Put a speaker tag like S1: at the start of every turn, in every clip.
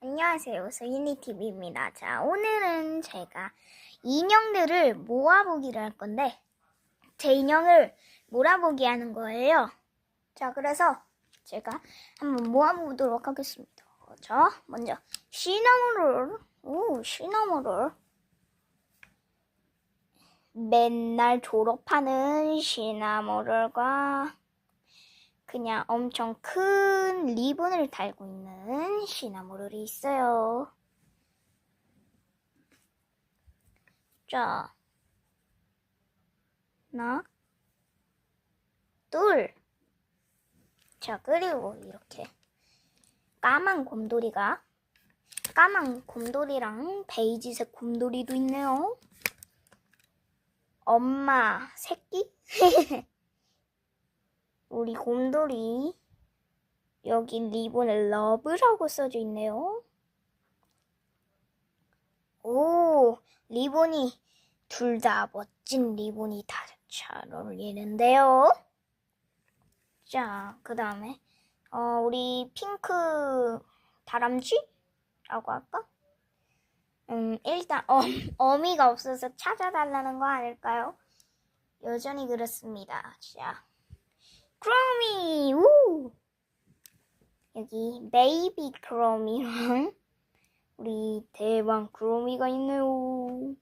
S1: 안녕하세요. 소인이TV입니다. 자, 오늘은 제가 인형들을 모아보기를 할 건데, 제 인형을 몰아보기 하는 거예요. 자, 그래서 제가 한번 모아보도록 하겠습니다. 자, 먼저, 시나모롤. 오, 시나모롤. 맨날 졸업하는 시나모롤과 그냥 엄청 큰 리본을 달고 있는 시나모롤이 있어요. 자, 하나, 둘. 자, 그리고 이렇게 까만 곰돌이가 까만 곰돌이랑 베이지색 곰돌이도 있네요. 엄마, 새끼? 우리 곰돌이 여기 리본에 러브라고 써져 있네요. 오, 리본이 둘 다 멋진 리본이 다 잘 어울리는데요. 자, 그 다음에 어, 우리 핑크 다람쥐라고 할까? 음, 일단 어, 어미가 없어서 찾아달라는 거 아닐까요? 여전히 그렇습니다. 자, 크로미, 우! 여기 베이비 크로미랑 우리 대왕 크로미가 있네요.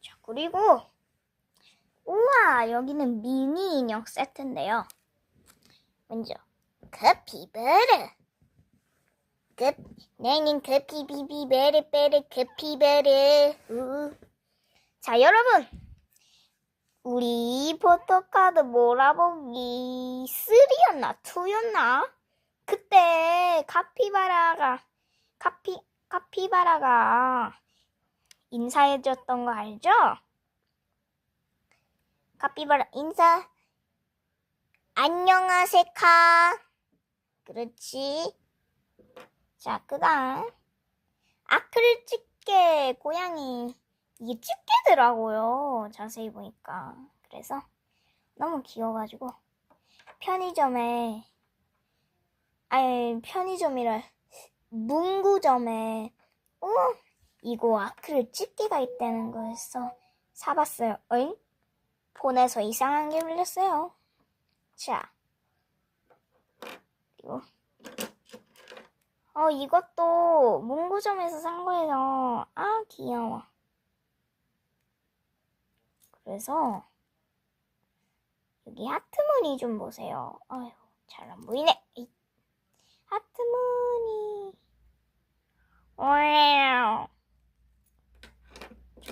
S1: 자, 그리고 우와, 여기는 미니 인형 세트인데요. 먼저 커피버르. 급, 나는 커피비비베르 베르 커피버르. 우. 자, 여러분. 우리 포토카드 몰아보기 3였나? 2였나? 그때 카피바라가 카피 카피바라가 인사해줬던 거 알죠? 카피바라 인사. 안녕하세카. 그렇지. 자 그다음. 아크릴 집게 고양이 이게 집게더라고요. 자세히 보니까. 그래서 너무 귀여워가지고 편의점에 아니 편의점이라 문구점에 어 이거 아크릴 집게가 있다는 거였어 사봤어요. 어잉? 폰에서 이상한 게 울렸어요. 자 그리고 어 이것도 문구점에서 산 거예요. 아 귀여워. 그래서 여기 하트 무늬 좀 보세요. 아유, 잘안 보이네. 이 하트 무늬. 와우.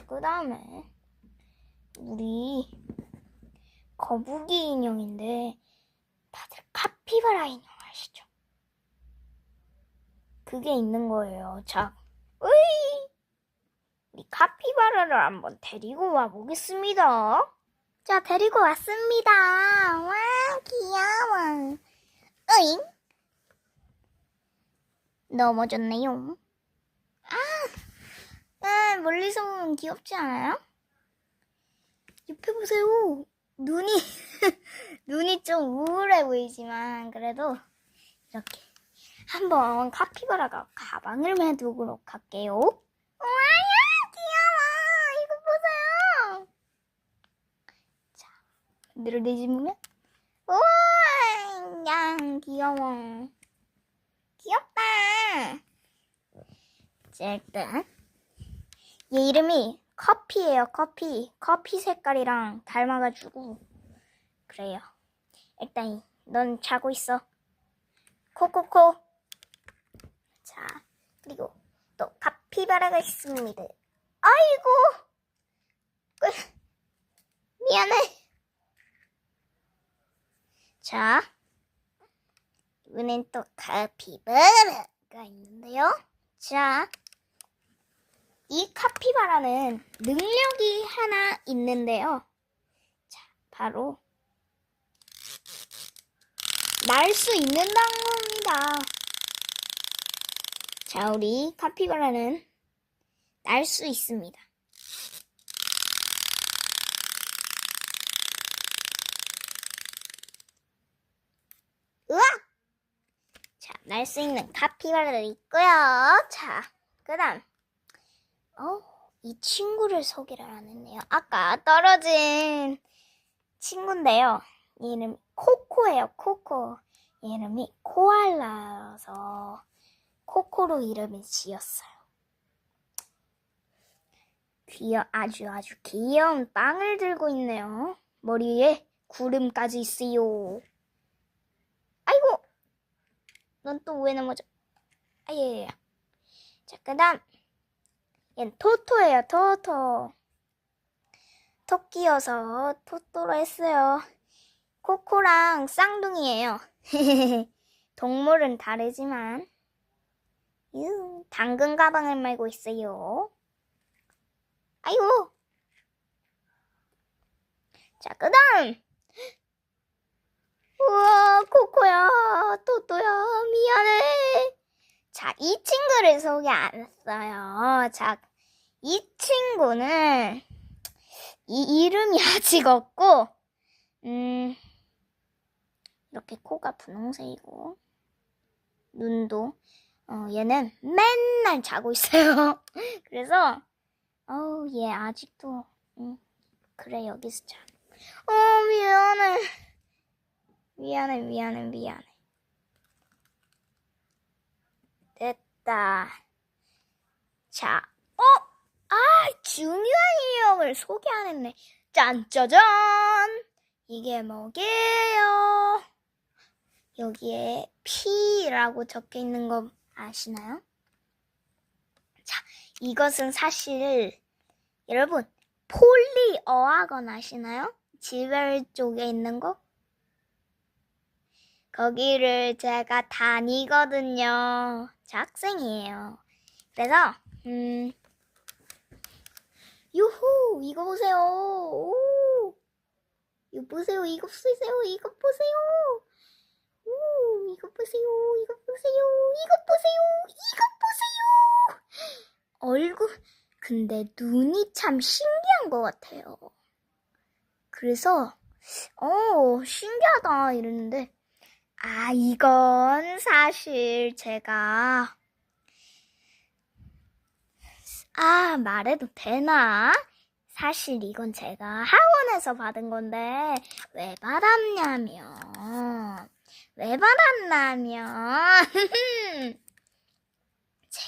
S1: 그 다음에 우리 거북이 인형인데 다들 카피바라 인형 아시죠? 그게 있는 거예요. 자, 으이! 카피바라를 한번 데리고 와 보겠습니다. 자, 데리고 왔습니다. 와, 귀여워. 어잉? 넘어졌네요. 아, 아, 멀리서 보면 귀엽지 않아요? 옆에 보세요. 눈이, 눈이 좀 우울해 보이지만, 그래도 이렇게 한번 카피바라가 가방을 매두도록 할게요. 와야! 귀여워. 이거 보세요. 자, 그대로 내집으면 우와, 양 귀여워. 귀엽다. 자, 일단 얘 이름이 커피예요. 커피. 커피 색깔이랑 닮아가지고 그래요. 일단 넌 자고 있어. 코코코. 자, 그리고 또 카피바라가 있습니다. 아이고, 으, 미안해. 자, 이번엔 또 카피바라가 있는데요. 자, 이 카피바라는 능력이 하나 있는데요. 자, 바로 날 수 있는다는 겁니다. 자, 우리 카피바라는 날 수 있습니다. 으악! 자, 날 수 있는 카피바라도 있고요. 자, 그 다음. 어, 이 친구를 소개를 안 했네요. 아까 떨어진 친구인데요. 이름이 코코예요, 코코. 이름이 코알라여서 코코로 이름을 지었어요. 귀여, 아주 아주 귀여운 빵을 들고 있네요. 머리에 구름까지 있어요. 넌 또 왜 넘어져? 아, 예, 예. 자, 그 다음. 얘는 토토예요, 토토. 토끼여서 토토로 했어요. 코코랑 쌍둥이에요. 동물은 다르지만. 유, 당근 가방을 메고 있어요. 아이고. 자, 그 다음. 우와, 코코야, 토토야, 미안해. 자, 이 친구를 소개 안 했어요. 자, 이 친구는, 이 이름이 아직 없고, 음, 이렇게 코가 분홍색이고, 눈도, 어, 얘는 맨날 자고 있어요. 그래서, 어우, 얘 아직도, 음, 그래, 여기서 자. 어, 미안해. 미안해, 미안해, 미안해. 됐다. 자, 어? 아, 중요한 인형을 소개 안 했네. 짠짜잔! 이게 뭐게요? 여기에 P라고 적혀 있는 거 아시나요? 자, 이것은 사실 여러분 폴리 어학원 아시나요? 지벨 쪽에 있는 거? 거기를 제가 다니거든요. 저 학생이에요. 그래서 음 유후 이거 보세요. 오. 이거 보세요. 이거 보세요. 이거 보세요. 오, 이거 보세요. 이거 보세요. 이거 보세요. 이거 보세요. 얼굴 근데 눈이 참 신기한 것 같아요. 그래서 어 신기하다 이랬는데 아 이건 사실 제가 아 말해도 되나? 사실 이건 제가 학원에서 받은 건데 왜 받았냐면 왜 받았냐면 제,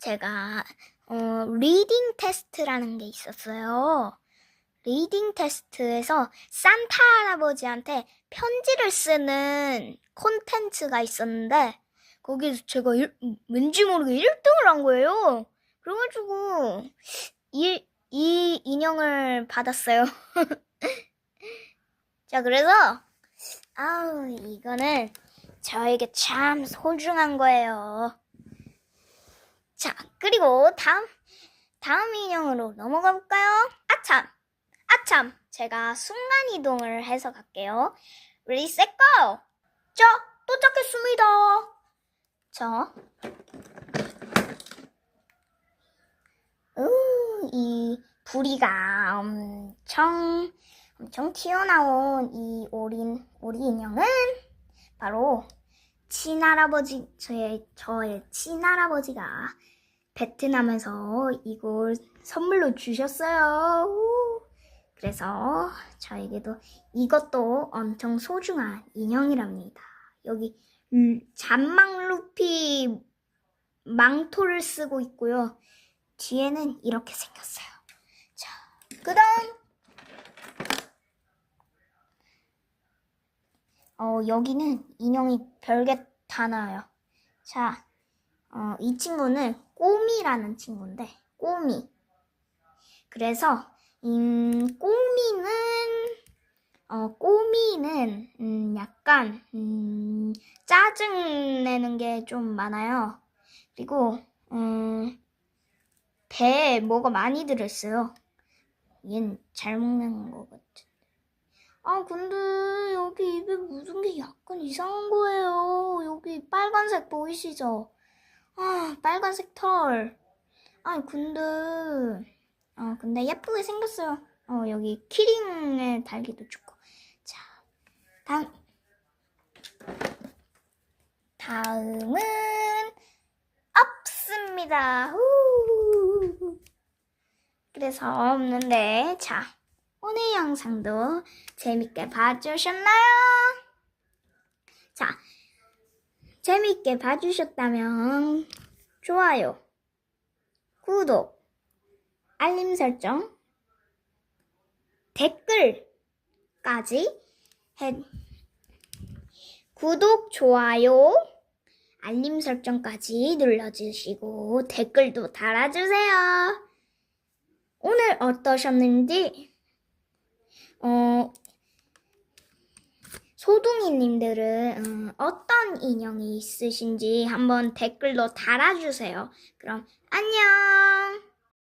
S1: 제가 어, 리딩 테스트라는 게 있었어요. 리딩 테스트에서 산타 할아버지한테 편지를 쓰는 콘텐츠가 있었는데 거기서 제가 일- 왠지 모르게 1등을 한 거예요. 그래가지고 이, 이 인형을 받았어요. 자, 그래서 아우 이거는 저에게 참 소중한 거예요. 자, 그리고 다음 다음 인형으로 넘어가 볼까요? 아참, 아참, 제가 순간 이동을 해서 갈게요. Ready, 도착했습니다. 자, 우, 이 부리가 엄청 엄청 튀어나온 이 오린 오리 인형은 바로 친할아버지 저의 저의 친할아버지가 베트남에서 이걸 선물로 주셨어요. 우. 그래서 저에게도 이것도 엄청 소중한 인형이랍니다. 여기 음, 잔망 루피 망토를 쓰고 있고요. 뒤에는 이렇게 생겼어요. 자, 그 다음 어, 여기는 인형이 별게 다 나와요. 자, 어, 이 친구는 꼬미라는 친구인데, 꼬미. 그래서, 음, 꼬미는, 어, 꼬미는, 음, 약간, 음, 짜증 내는 게 좀 많아요. 그리고, 음, 배에 뭐가 많이 들었어요. 얘는 잘 먹는 것 같아. 아, 근데 여기 입에 묻은 게 약간 이상한 거예요. 여기 빨간색 보이시죠? 아, 빨간색 털. 아니, 근데, 아, 근데 예쁘게 생겼어요. 어, 여기 키링에 달기도 좋고. 자, 다음. 다음은 없습니다. 후. 그래서 없는데 자 오늘 영상도 재밌게 봐주셨나요? 자 재밌게 봐주셨다면 좋아요, 구독, 알림 설정, 댓글까지 해 구독, 좋아요, 알림 설정까지 눌러주시고 댓글도 달아주세요. 오늘 어떠셨는지, 어, 소둥이님들은 어, 어떤 인형이 있으신지 한번 댓글로 달아주세요. 그럼 안녕!